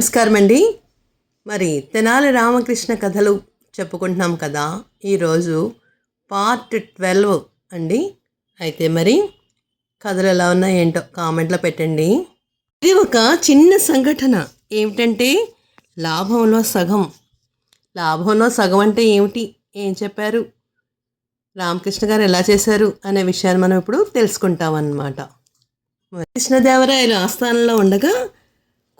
నమస్కారం అండి. మరి తెనాలి రామకృష్ణ కథలు చెప్పుకుంటున్నాం కదా. ఈరోజు పార్ట్ ట్వెల్వ్ అండి. అయితే మరి కథలు ఎలా ఉన్నాయేంటో కామెంట్లో పెట్టండి. ఇది ఒక చిన్న సంఘటన. ఏమిటంటే లాభంలో సగం. లాభంలో సగం అంటే ఏమిటి? ఏం చెప్పారు? రామకృష్ణ గారు ఎలా చేశారు? అనే విషయాన్ని మనం ఇప్పుడు తెలుసుకుంటాం అన్నమాట కృష్ణదేవరాయలు ఆస్థానంలో ఉండగా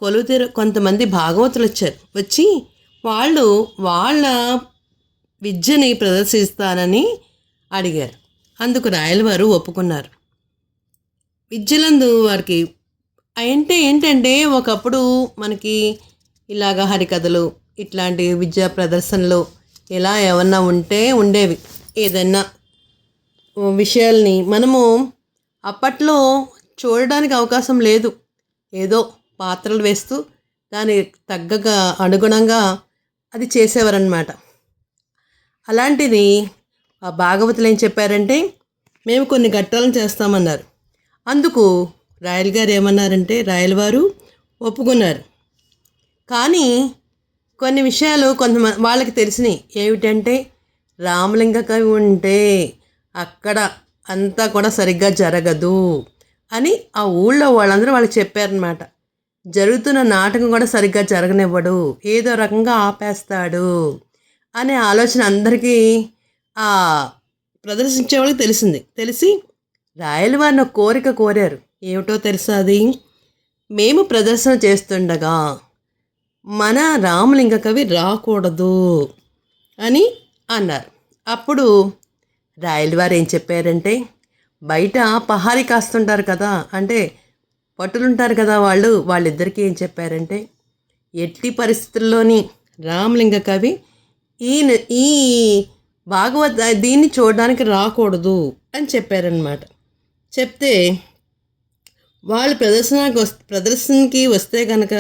కొలుతీరు కొంతమంది భాగవతులు వచ్చారు వచ్చి వాళ్ళు వాళ్ళ విద్యని ప్రదర్శిస్తానని అడిగారు. అందుకు రాయలవారు ఒప్పుకున్నారు. విద్యలందు వారికి అంటే ఏంటంటే ఒకప్పుడు మనకి ఇలాగ హరికథలు ఇట్లాంటి విద్యా ప్రదర్శనలు ఇలా ఏమన్నా ఉంటే ఉండేవి. ఏదన్నా విషయాల్ని మనము అప్పట్లో చూడడానికి అవకాశం లేదు. ఏదో పాత్రలు వేస్తూ దానికి తగ్గగా అనుగుణంగా అది చేసేవారనమాట అలాంటిది ఆ భాగవతులు ఏం చెప్పారంటే మేము కొన్ని ఘట్టాలను చేస్తామన్నారు. అందుకు రాయల్ గారు ఏమన్నారంటే రాయల్ వారు ఒప్పుకున్నారు. కానీ కొన్ని విషయాలు కొంతమంది వాళ్ళకి తెలిసినాయి. ఏమిటంటే రామలింగ కవి ఉంటే అక్కడ అంతా కూడా సరిగ్గా జరగదు అని ఆ ఊళ్ళో వాళ్ళందరూ వాళ్ళకి చెప్పారనమాట జరుగుతున్న నాటకం కూడా సరిగ్గా జరగనివ్వడు. ఏదో రకంగా ఆపేస్తాడు అనే ఆలోచన అందరికీ ఆ ప్రదర్శించే వాళ్ళకి తెలిసింది. తెలిసి రాయల వారిని కోరిక కోరారు. ఏమిటో తెలుసా అది? మేము ప్రదర్శన చేస్తుండగా మన రామలింగ కవి రాకూడదు అని అన్నారు. అప్పుడు రాయల వారు ఏం చెప్పారంటే బయట పహారీ కాస్తుంటారు కదా అంటే పట్టులుంటారు కదా వాళ్ళు వాళ్ళిద్దరికీ ఏం చెప్పారంటే ఎట్టి పరిస్థితుల్లోని రామలింగ కవి ఈ ఈ భాగవత్ దీన్ని చూడడానికి రాకూడదు అని చెప్పారనమాట చెప్తే వాళ్ళు ప్రదర్శనకి వస్ ప్రదర్శనకి వస్తే కనుక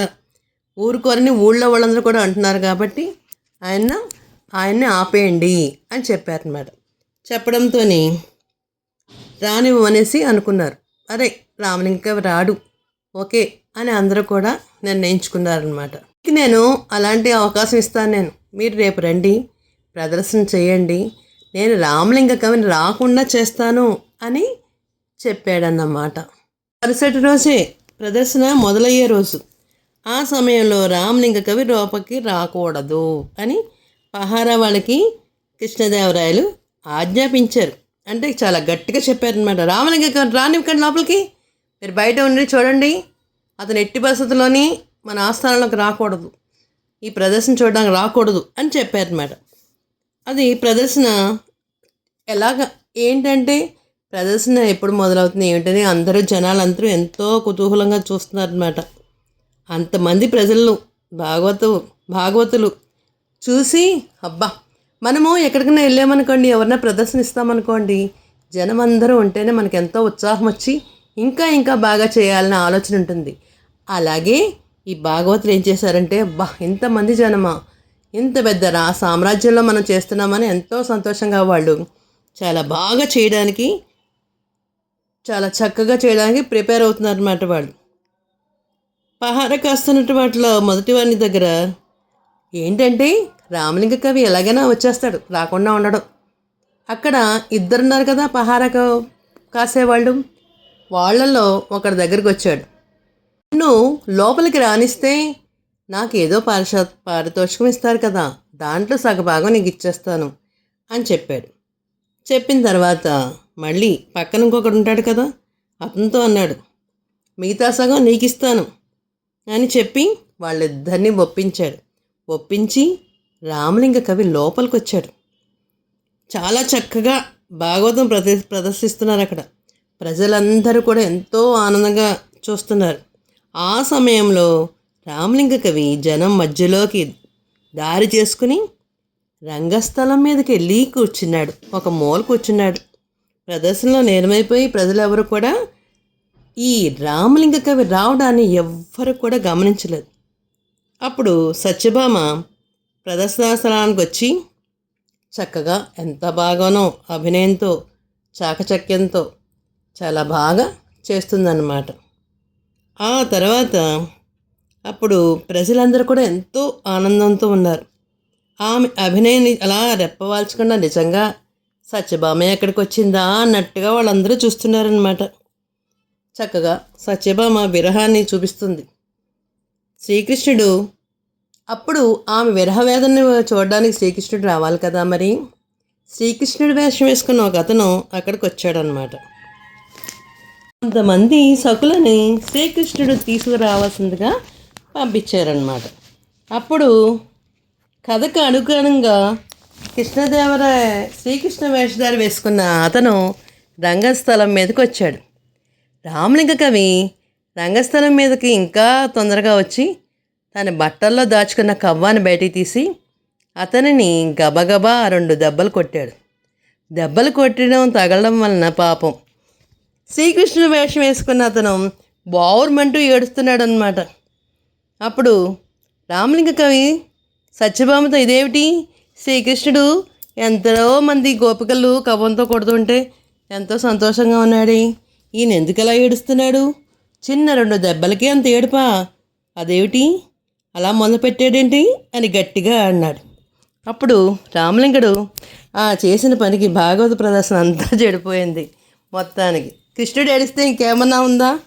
ఊరుకోరని ఊళ్ళో వాళ్ళందరూ కూడా అంటున్నారు కాబట్టి ఆయన ఆయన్ని ఆపేయండి అని చెప్పారనమాట చెప్పడంతోని రానివ్వనేసి అనుకున్నారు. అరే రామలింగ కవి రాడు. ఓకే అని అందరూ కూడా నిర్ణయించుకున్నారనమాట నేను అలాంటి అవకాశం ఇస్తాను నేను. మీరు రేపు రండి ప్రదర్శన చేయండి నేను రామలింగ కవిని రాకుండా చేస్తాను అని చెప్పాడన్నమాట. మరుసటి రోజే ప్రదర్శన మొదలయ్యే రోజు. ఆ సమయంలో రామలింగ కవి లోపలికి రాకూడదు అని పహారా వాళ్ళకి కృష్ణదేవరాయలు ఆజ్ఞాపించారు. అంటే చాలా గట్టిగా చెప్పారనమాట రామలింగ కవి రానివ్వకండి లోపలికి. మీరు బయట ఉండి చూడండి అతను ఎట్టి పరిస్థితుల్లోని మన ఆస్థానంలోకి రాకూడదు. ఈ ప్రదర్శన చూడడానికి రాకూడదు అని చెప్పారనమాట అది ప్రదర్శన ఎలాగ ఏంటంటే ప్రదర్శన ఎప్పుడు మొదలవుతుంది ఏమిటని అందరూ జనాలు అందరూ ఎంతో కుతూహలంగా చూస్తున్నారనమాట అంతమంది ప్రజలు భాగవత భాగవతులు చూసి అబ్బా మనము ఎక్కడికైనా వెళ్ళామనుకోండి ఎవరైనా ప్రదర్శన ఇస్తామనుకోండి జనం అందరూ ఉంటేనే మనకు ఎంతో ఉత్సాహం వచ్చి ఇంకా ఇంకా బాగా చేయాలని ఆలోచన ఉంటుంది. అలాగే ఈ భాగవతులు ఏం చేశారంటే బా ఇంతమంది జనమా ఇంత పెద్ద రా సామ్రాజ్యంలో మనం చేస్తున్నామని ఎంతో సంతోషంగా వాళ్ళు చాలా బాగా చేయడానికి చాలా చక్కగా చేయడానికి ప్రిపేర్ అవుతున్నారన్నమాట వాళ్ళు. పహార కాస్తున్నట్టు వాటిలో మొదటి వారిని దగ్గర ఏంటంటే రామలింగ కవి ఎలాగైనా వచ్చేస్తాడు రాకుండా ఉండడం. అక్కడ ఇద్దరున్నారు కదా పహార కాసేవాళ్ళు. వాళ్ళల్లో ఒకరి దగ్గరికి వచ్చాడు నిన్ను లోపలికి రానిస్తే నాకు ఏదో పారిశ పారితోషికం ఇస్తారు కదా దాంట్లో సగభాగం నీకు ఇచ్చేస్తాను అని చెప్పాడు. చెప్పిన తర్వాత మళ్ళీ పక్కన ఇంకొకడు ఉంటాడు కదా అతనితో అన్నాడు మిగతా సగం నీకు ఇస్తాను అని చెప్పి వాళ్ళిద్దరిని ఒప్పించాడు. ఒప్పించి రామలింగ కవి లోపలికి వచ్చాడు చాలా చక్కగా భాగవతం ప్రద ప్రదర్శిస్తున్నారు అక్కడ ప్రజలందరూ కూడా ఎంతో ఆనందంగా చూస్తున్నారు. ఆ సమయంలో రామలింగ కవి జనం మధ్యలోకి దారి చేసుకుని రంగస్థలం మీదకి వెళ్ళి కూర్చున్నాడు. ఒక మూల కూర్చున్నాడు. ప్రదర్శనలో నేరమైపోయి ప్రజలు ఎవరు కూడా ఈ రామలింగ కవి రావడాన్ని ఎవ్వరు కూడా గమనించలేదు. అప్పుడు సత్యభామ ప్రదర్శనాస్థలానికి వచ్చి చక్కగా ఎంత బాగానో అభినయంతో చాకచక్యంతో చాలా బాగా చేస్తుందన్నమాట. ఆ తర్వాత అప్పుడు ప్రజలందరూ కూడా ఎంతో ఆనందంతో ఉన్నారు. ఆమె అభినయాన్ని అలా రెప్పవాల్చకుండా నిజంగా సత్యభామ ఎక్కడికి వచ్చిందా అన్నట్టుగా వాళ్ళందరూ చూస్తున్నారనమాట చక్కగా సత్యభామ విరహాన్ని చూపిస్తుంది. శ్రీకృష్ణుడు అప్పుడు ఆమె విరహ వేదనని చూడడానికి శ్రీకృష్ణుడు రావాలి కదా మరి? శ్రీకృష్ణుడు వేషం వేసుకున్న ఒక అతను అక్కడికి వచ్చాడనమాట కొంతమంది సకులని శ్రీకృష్ణుడు తీసుకురావాల్సిందిగా పంపించారనమాట అప్పుడు కథకు అనుగుణంగా కృష్ణదేవరాయ శ్రీకృష్ణ వేషధారి వేసుకున్న అతను రంగస్థలం మీదకి వచ్చాడు రామలింగ కవి రంగస్థలం మీదకి ఇంకా తొందరగా వచ్చి తన బట్టల్లో దాచుకున్న కవ్వాన్ని బయటికి తీసి అతనిని గబగబా రెండు దెబ్బలు కొట్టాడు. దెబ్బలు కొట్టడం తగలడం వలన పాపం శ్రీకృష్ణుడు వేషం వేసుకున్న అతను బావురమంటూ ఏడుస్తున్నాడు అనమాట అప్పుడు రామలింగ కవి సత్యభామతో ఇదేమిటి? శ్రీకృష్ణుడు ఎంతో మంది గోపికలు కవంతో కొడుతుంటే ఎంతో సంతోషంగా ఉన్నాడు. ఈయన ఎందుకు అలా ఏడుస్తున్నాడు? చిన్న రెండు దెబ్బలకి అంత ఏడుపా? అదేమిటి? అలా మొదలుపెట్టాడేంటి అని గట్టిగా అన్నాడు. అప్పుడు రామలింగడు ఆ చేసిన పనికి భాగవత ప్రదర్శన అంతా చెడిపోయింది. మొత్తానికి కృష్ణుడు ఏడిస్తే ఇంకేమన్నా ఉందా?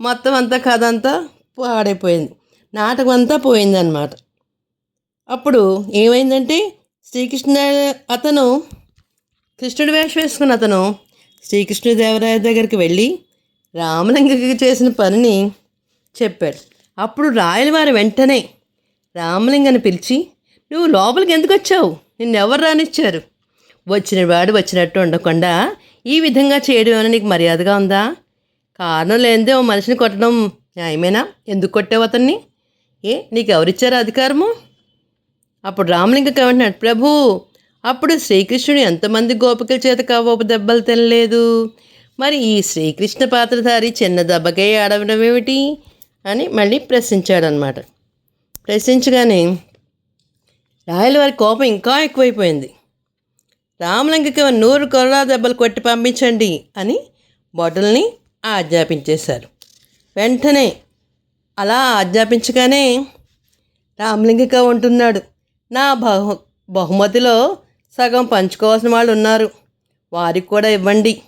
మొత్తం అంతా కథ అంతా పాడైపోయింది. నాటకం అంతా పోయిందన్నమాట. అప్పుడు ఏమైందంటే శ్రీకృష్ణ అతను కృష్ణుడి వేషం వేసుకున్న అతను శ్రీకృష్ణదేవరాయ దగ్గరికి వెళ్ళి రామలింగకి చేసిన పనిని చెప్పాడు. అప్పుడు రాయలవారి వెంటనే రామలింగని పిలిచి నువ్వు లోపలికి ఎందుకు వచ్చావు? నిన్నెవరు రానిచ్చారు? వచ్చిన వాడు వచ్చినట్టు ఉండకుండా ఈ విధంగా చేయడం అని నీకు మర్యాదగా ఉందా? కారణం లేనిదే ఓ మనిషిని కొట్టడం న్యాయమేనా? ఎందుకు కొట్టావు అతన్ని? ఏ నీకు ఎవరిచ్చారు అధికారము? అప్పుడు రామలింగ కవంటున్నాడు ప్రభు అప్పుడు శ్రీకృష్ణుడు ఎంతమంది గోపికల చేత కవ్వపు దెబ్బలు తినలేదు? మరి ఈ శ్రీకృష్ణ పాత్రధారి చిన్న దెబ్బకే ఆడవడం ఏమిటి? అని మళ్ళీ ప్రశ్నించాడనమాట ప్రశ్నించగానే రాయల వారి కోపం ఇంకా ఎక్కువైపోయింది. రామలింగకి నూరు కొరడా దెబ్బలు కొట్టి పంపించండి అని భటుల్ని ఆజ్ఞాపించేశారు. వెంటనే అలా ఆజ్ఞాపించగానే రామలింగిక ఉంటున్నాడు. నా బహు బహుమతిలో సగం పంచుకోవాల్సిన వాళ్ళు ఉన్నారు. వారికి కూడా ఇవ్వండి.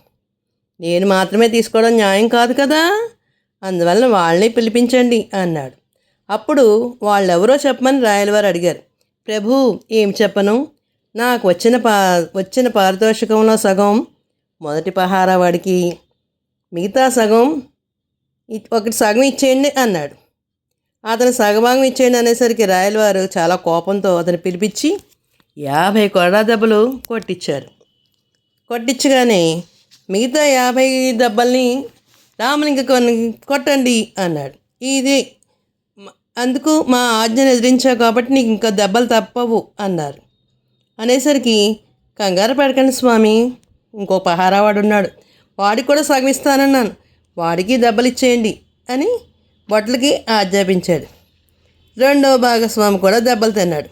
నేను మాత్రమే తీసుకోవడం న్యాయం కాదు కదా? అందువల్ల వాళ్ళని పిలిపించండి అన్నాడు. అప్పుడు వాళ్ళెవరో చెప్పమని రాయలవారు అడిగారు. ప్రభు ఏం చెప్పను? నాకు వచ్చిన పా వచ్చిన పారితోషికంలో సగం మొదటి పహారా వాడికి మిగతా సగం ఒకటి సగం ఇచ్చేయండి అన్నాడు. అతను సగభాగం ఇచ్చేయండి అనేసరికి రాయలవారు చాలా కోపంతో అతను పిలిపించి యాభై కొడా దెబ్బలు కొట్టించారు కొట్టించగానే మిగతా యాభై దెబ్బల్ని రామలింగ కొట్టండి అన్నాడు. ఇది అందుకు మా ఆజ్ఞను ఎదిరించావు కాబట్టి నీకు ఇంకా దెబ్బలు తప్పవు అన్నారు. అనేసరికి కంగారు పెడకండి స్వామి. ఇంకో పహారావాడు ఉన్నాడు వాడికి కూడా సగం ఇస్తానన్నాను వాడికి దెబ్బలు ఇచ్చేయండి అని బొట్లకి ఆజ్ఞాపించాడు. రెండవ భాగస్వామి కూడా దెబ్బలు తిన్నాడు.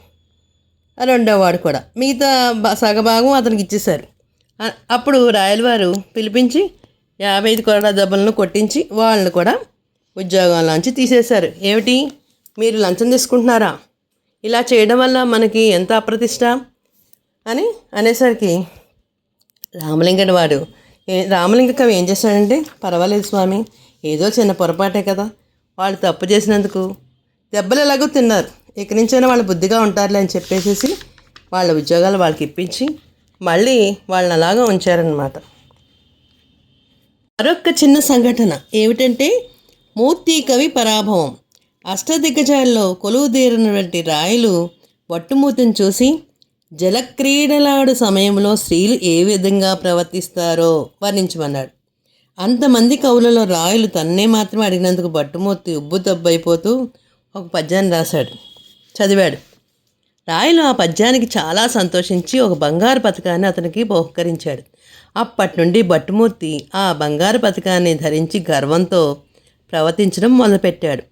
ఆ రెండో వాడు కూడా మిగతా సగభాగం అతనికి ఇచ్చేశారు. అప్పుడు రాయలవారు పిలిపించి యాభై ఐదు కొరడా దెబ్బలను కొట్టించి వాళ్ళని కూడా ఉద్యోగంలోంచి తీసేశారు. ఏమిటి? మీరు లంచం తీసుకుంటున్నారా? ఇలా చేయడం వల్ల మనకి ఎంత అప్రతిష్ట? అని అనేసరికి రామలింగడి వాడు ఏ- రామలింగ కవి ఏం చేశాడంటే పర్వాలేదు స్వామి ఏదో చిన్న పొరపాటే కదా వాళ్ళు తప్పు చేసినందుకు దెబ్బలు ఎలాగో తిన్నారు. ఇక్కడి నుంచైనా వాళ్ళు బుద్ధిగా ఉంటారులే అని చెప్పేసేసి వాళ్ళ ఉద్యోగాలు వాళ్ళకి ఇప్పించి మళ్ళీ వాళ్ళని అలాగా ఉంచారనమాట మరొక చిన్న సంఘటన ఏమిటంటే మూర్తి కవి పరాభవం. అష్టదిగ్గజాల్లో కొలువుదీరినటువంటి రాయలు వట్టుమూతిని చూసి జలక్రీడలాడు సమయంలో స్త్రీలు ఏ విధంగా ప్రవర్తిస్తారో వర్ణించమన్నాడు. అంతమంది కవులలో రాయలు తన్నే మాత్రం అడిగినందుకు బట్టుమూర్తి ఉబ్బు తబ్బైపోతూ ఒక పద్యాన్ని రాశాడు. చదివాడు. రాయలు ఆ పద్యానికి చాలా సంతోషించి ఒక బంగారు పథకాన్ని అతనికి బహుకరించాడు. అప్పటి నుండి భట్టుమూర్తి ఆ బంగారు పథకాన్ని ధరించి గర్వంతో ప్రవర్తించడం మొదలుపెట్టాడు.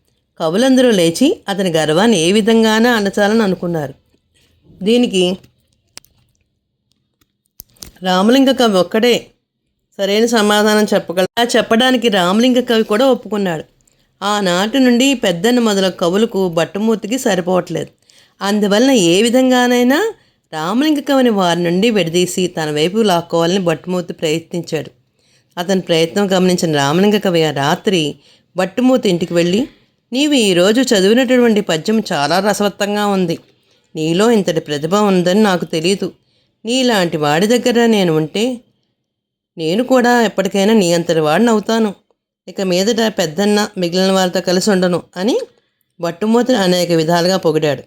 కవులందరూ లేచి అతని గర్వాన్ని ఏ విధంగానే అనచాలని అనుకున్నారు. దీనికి రామలింగ కవి ఒక్కడే సరైన సమాధానం చెప్పగల అలా చెప్పడానికి రామలింగ కవి కూడా ఒప్పుకున్నాడు. ఆనాటి నుండి పెద్దన్న మొదల కవులకు బట్టమూర్తికి సరిపోవట్లేదు. అందువలన ఏ విధంగానైనా రామలింగ కవిని వారి నుండి విడదీసి తన వైపు లాక్కోవాలని భట్టుమూర్తి ప్రయత్నించాడు. అతని ప్రయత్నం గమనించిన రామలింగ కవి ఆ రాత్రి భట్టుమూర్తి ఇంటికి వెళ్ళి నీవు ఈరోజు చదివినటువంటి పద్యం చాలా రసవత్తంగా ఉంది. నీలో ఇంతటి ప్రతిభ ఉందని నాకు తెలియదు నీలాంటి వాడి దగ్గర నేను ఉంటే నేను కూడా ఎప్పటికైనా నీ అంతటి వాడిని అవుతాను. ఇక మీదట పెద్దన్న మిగిలిన వారితో కలిసి ఉండను అని బట్టుమూతను అనేక విధాలుగా పొగిడాడు.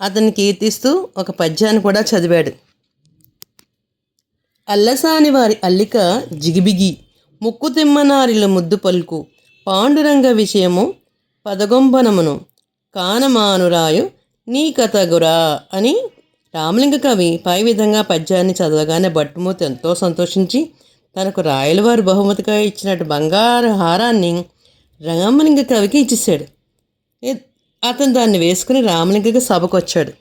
అతన్ని కీర్తిస్తూ ఒక పద్యాన్ని కూడా చదివాడు. అల్లసాని వారి అల్లిక జిగిబిగి ముక్కు తిమ్మనారిల ముద్దు పలుకు పాండురంగ విషయము పదగొంబనమును కానమానురాయు నీ కథగురా అని రామలింగ కవి పై విధంగా పద్యాన్ని చదవగానే భట్టుమూర్తి ఎంతో సంతోషించి తనకు రాయలవారు బహుమతిగా ఇచ్చినట్టు బంగారు హారాన్ని రామలింగ కవికి ఇచ్చేశాడు. అతను దాన్ని వేసుకుని రామలింగకి సభకు వచ్చాడు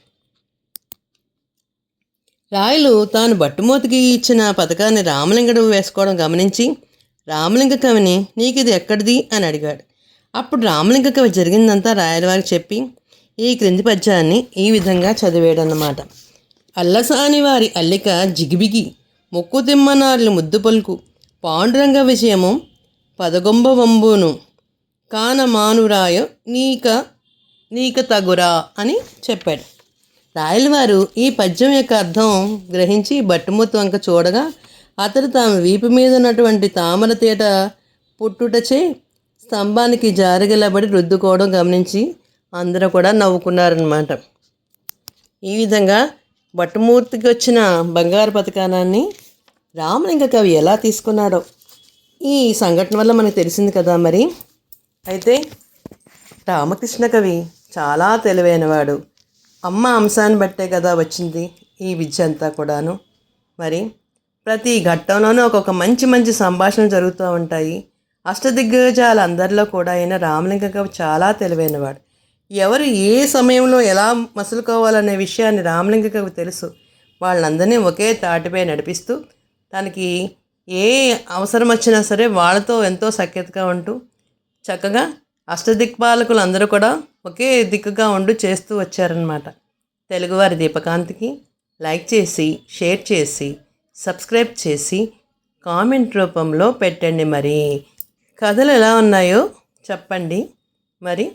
రాయలు తాను భట్టుమూతికి ఇచ్చిన పథకాన్ని రామలింగడు వేసుకోవడం గమనించి రామలింగ కవిని నీకు ఇది ఎక్కడిది? అని అడిగాడు. అప్పుడు రామలింగ కవి జరిగిందంతా రాయలవారికి చెప్పి ఈ క్రింది పద్యాన్ని ఈ విధంగా చదివాడన్నమాట. అల్లసాని వారి అల్లిక జిగిబిగి ముక్కు తిమ్మనార్లు ముద్దు పలుకు పాండురంగ విషయము పదగొంబ వంబును కానమానురాయ నీక నీక తగురా అని చెప్పాడు. రాయలవారు ఈ పద్యం యొక్క అర్థం గ్రహించి బట్టుమూత వంక చూడగా అతడు తాము వీపు మీద ఉన్నటువంటి తామర తీట పుట్టుటచే స్తంభానికి జారగలబడి రుద్దుకోవడం గమనించి అందరూ కూడా నవ్వుకున్నారనమాట ఈ విధంగా బట్టుమూర్తికి వచ్చిన బంగారు పథకానాన్ని రామలింగ కవి ఎలా తీసుకున్నాడో ఈ సంఘటన వల్ల మనకు తెలిసింది కదా మరి. అయితే రామకృష్ణ కవి చాలా తెలివైనవాడు. అమ్మ అంశాన్ని బట్టే కదా వచ్చింది ఈ విద్య అంతా కూడాను. మరి ప్రతి ఘట్టంలోనూ ఒక్కొక్క మంచి మంచి సంభాషణలు జరుగుతూ ఉంటాయి. అష్టదిగ్గజాలు అందరిలో కూడా అయిన రామలింగ కవి చాలా తెలివైనవాడు. ఎవరు ఏ సమయంలో ఎలా మసులుకోవాలనే విషయాన్ని రామలింగకు తెలుసు. వాళ్ళందరినీ ఒకే తాటిపై నడిపిస్తూ తనకి ఏ అవసరం వచ్చినా సరే వాళ్ళతో ఎంతో సఖ్యతగా ఉంటూ చక్కగా అష్టదిక్పాలకులు అందరూ కూడా ఒకే దిక్కుగా ఉండి చేస్తూ వచ్చారనమాట తెలుగువారి దీపకాంతికి లైక్ చేసి షేర్ చేసి సబ్స్క్రైబ్ చేసి కామెంట్ రూపంలో పెట్టండి మరి. కథలు ఎలా ఉన్నాయో చెప్పండి. మరి